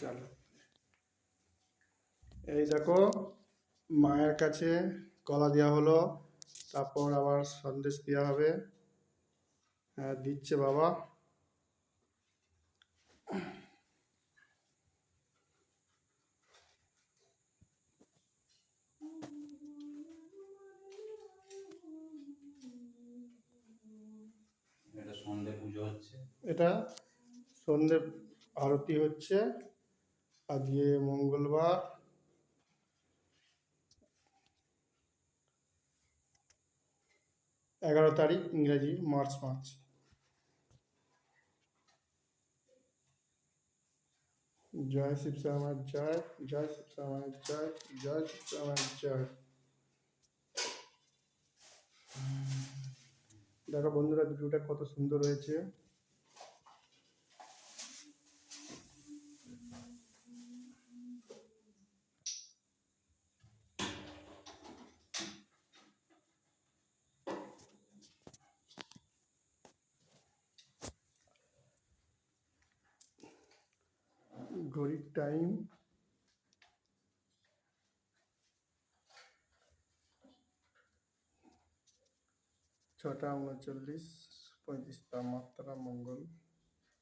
চাল। এই দেখো মায়ের কাছে কলা দেওয়া হলো তারপর আবার সন্দেশ দেওয়া হবে। হ্যাঁ দিচ্ছে বাবা। এটা সন্ধে পুজো হচ্ছে। এটা সন্ধে আরতি হচ্ছে। আজকে মঙ্গলবার। এগারো তারিখ, ইংরেজি, মার্চ মাস জয় শিব শ্যামার জয় জয় শিব শ্যামার জয় জয় শিব শ্যামার জয়। দেখো বন্ধুরা, ভিডিওটা কত সুন্দর হয়েছে। ঘড়ির টাইম ছটা উনচল্লিশ পঁয়ত্রিশ তাপমাত্রা মঙ্গল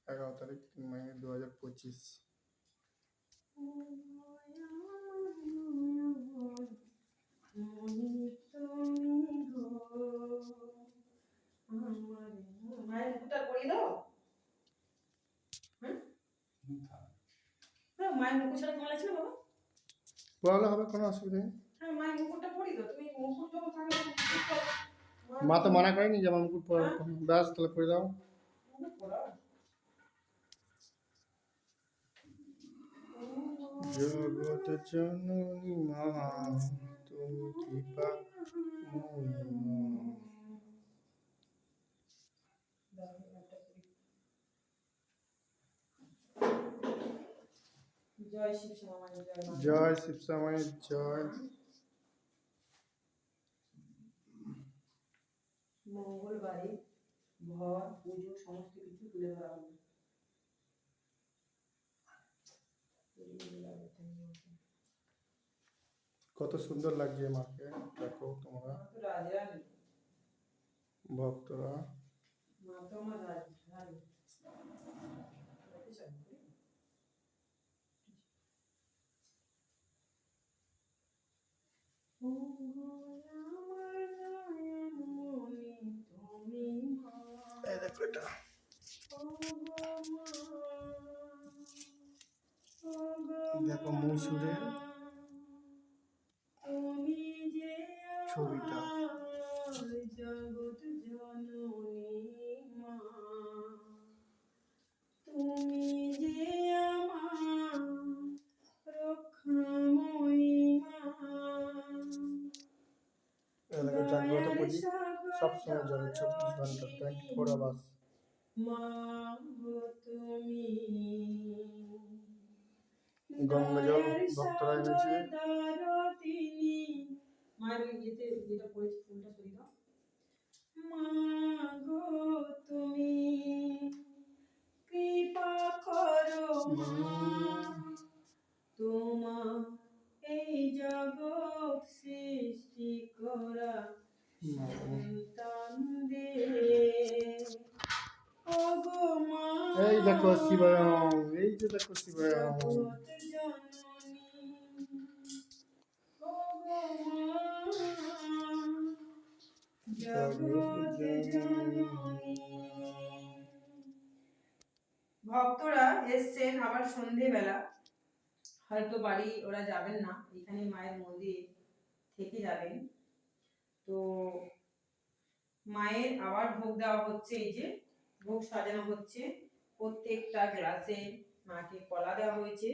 এগারো তারিখ তিন মে দু হাজার পঁচিশ মায়ের মুখটা করিয়ে দাও হ্যাঁ হ্যাঁ মায়ের মুকুট ছাড়া কেমন লাগছে না বাবা? পড়ালে হবে কোনো অসুবিধা নেই। হ্যাঁ মায়ের মুকুটটা তুমি মুকুট যখন থাকে তখন মুকুট পরো। মা তো মানা করেনি যে আমার মুকুট পরা। ব্যাস তাহলে করে দাও। জগত জননী মা তুমি কৃপা জয় শিব শ্যামা জয় জয় শিবসামায়ের জয়। মঙ্গলবারে ঘর পুজো সমস্ত কিছু তুলে ধরা হবে কত সুন্দর লাগছে মাকে দেখো তোমরা। ভক্তরা। মা তো আমার রাজ রানী দেখেছ? ও গো আমার নয়নমণি তুমি মা এই দেখো এটা। দেখো মহীশূরের সবসময় জলে চব্বিশ ঘণ্টা টোয়েন্টি ফোর আওয়ার্স মা তুমি গঙ্গা জল ভক্তরা এনেছে মায়ের ইয়েতে যেটা পড়েছে ফুলটা সরিয়ে দাও। মা গো তুমি কৃপা করো মা। তোমার এই জগৎ সৃষ্টি করা ভক্তরা এসছেন আবার সন্ধেবেলা। হয়তো বাড়ি ওরা যাবেন না এখানে মায়ের মন্দিরে থেকে যাবেন। তো মায়ের আবার ভোগ দেওয়া হচ্ছে, এই যে ভোগ সাজানো হচ্ছে। প্রত্যেকটা গ্লাসে মাকে কলা দেওয়া হয়েছে।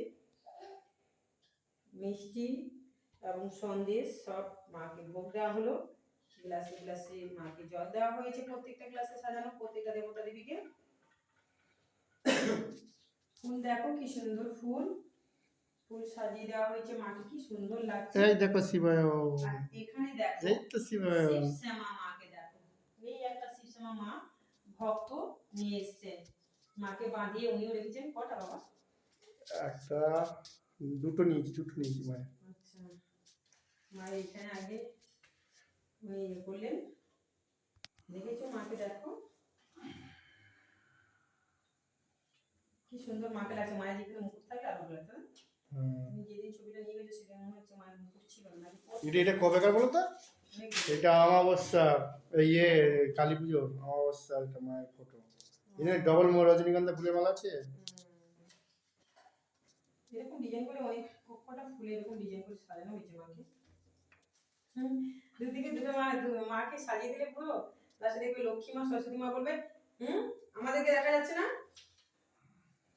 মিষ্টি এবং সন্দেশ সব মাকে ভোগ দেওয়া হলো। গ্লাসে গ্লাসে মাকে জল দেওয়া হয়েছে প্রত্যেকটা গ্লাসে সাজানো, প্রত্যেকটা দেবতা দেবীকে। ফুল দেখো কি সুন্দর ফুল। ফুল সাজিয়ে দেওয়া হয়েছে। মাকে কি সুন্দর লাগছে। এই দেখো শিবায়ং এখানে দেখো এই তো শিবায়ং শিবশ্যামা মাকে দেখো। এই একটা শিবশ্যামা মা ভক্ত নিয়ে এসছেন মাকে বাঁধিয়ে উনিও রেখেছেন। কটা বাবা? একটা দুটো নিয়েছি দুটো নিয়েছি মায়ের। আচ্ছা। মায়ের এখানে আগে ইয়ে করলেন। দেখেছ মাকে দেখো? কি সুন্দর মাকে লাগছে। মায়ের যেখানে মুকুট থাকে আরও ভালো লাগতো যেদিন ছবিটা নিয়ে গেছো সেদিন মনে হচ্ছে মায়ের মুকুট ছিল না। এটা এটা কবেকার বলো তো? এটা অমাবস্যা এই ইয়ে কালী পুজোর অমাবস্যা এটা মায়ের ফটো এখানে ডবল রজনীগন্ধা ফুলের মালা আছে? এরকম ডিজাইন করে অনেক কটা ফুলে এরকম ডিজাইন করে সাজানো হয়েছে মাকে। দুদিকে দুটো মা মাকে সাজিয়ে দিলে পুরো। দেখবে লক্ষ্মী মা সরস্বতী মা বলবে হুম আমাদেরকে দেখা যাচ্ছে না?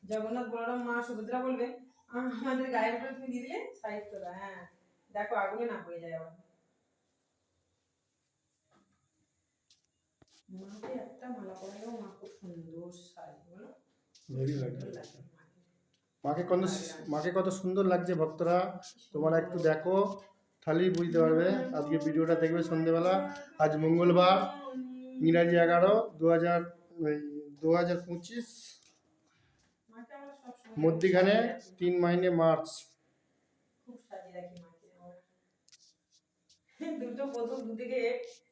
জগন্নাথ বলরাম মা সুভদ্রা বলবে "আহ, আমাদের গায়ের উপরে তুমি দিয়ে দিলে সাইড তোলা হ্যাঁ। দেখো আগুনে না হয়ে যায় আবার। মাকে একটা মালা পরালেও মা খুব সুন্দর সাজে বলো। লাগে মাকে। কত মাকে কত সুন্দর লাগছে ভক্তরা। তোমরা একটু দেখো তাহলেই বুঝতে পারবে। আজকে ভিডিওটা দেখবে সন্ধেবেলা। আজ মঙ্গলবার ইংরাজি এগারো দু হাজার দু হাজার পঁচিশ। মধ্যিখানে তিন মাইনে মার্চ দুটো বোতল দুদিকে